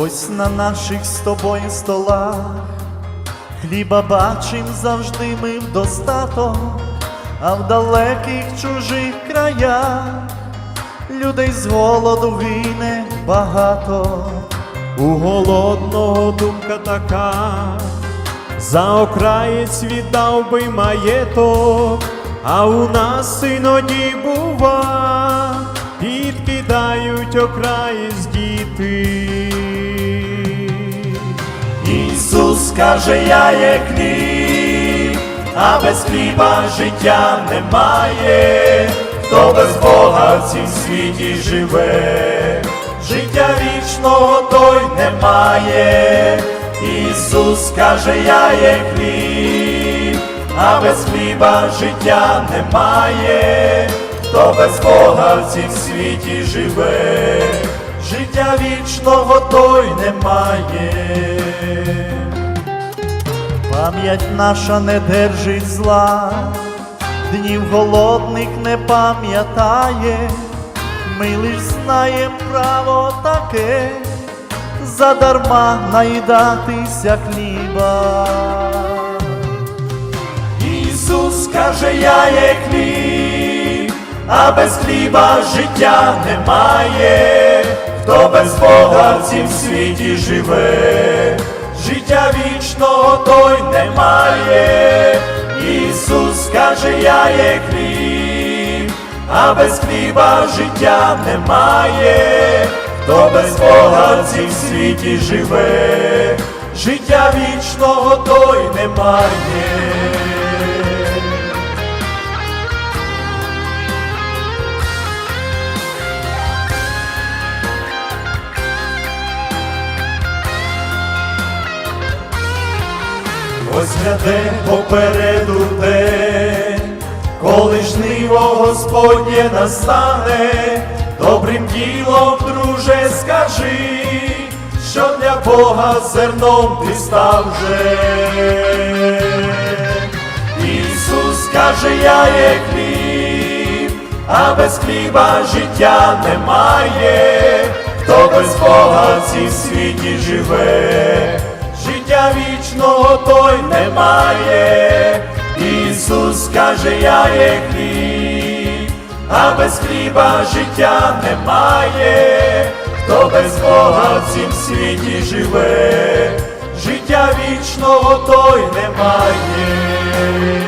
Ось на наших з тобою столах хліба бачим завжди ми в достаток, а в далеких чужих краях людей з голоду гине багато. У голодного думка така, за окраєць віддав би маєток, а у нас іноді бува, підкидають окраєць діти. Ісус каже, я є хліб, а без хліба життя немає, хто без Бога в цім світі живе, життя вічного той немає. Ісус каже, я є хліб, а без хліба життя немає, хто без Бога в цім світі живе, життя вічного той немає. Пам'ять наша не держить зла, днів голодних не пам'ятає, ми лиш знаєм право таке, задарма наїдатися хліба. Ісус каже, я є хліб, а без хліба життя немає, хто без Бога в цім світі живе, життя вічного той немає. Ісус каже, я є хліб, а без хліба життя немає, хто без Бога в цім світі живе, життя вічного той немає. Ось гляде попереду день, коли жниво Господнє настане, добрим ділом, друже, скажи, що для Бога зерном ти став вже. Ісус каже, я є хліб, а без хліба життя немає, хто без Бога в цій світі живе, життя вічного той немає. Ісус каже, я є хліб, а без хліба життя немає, хто без Бога в цім світі живе, життя вічного той немає.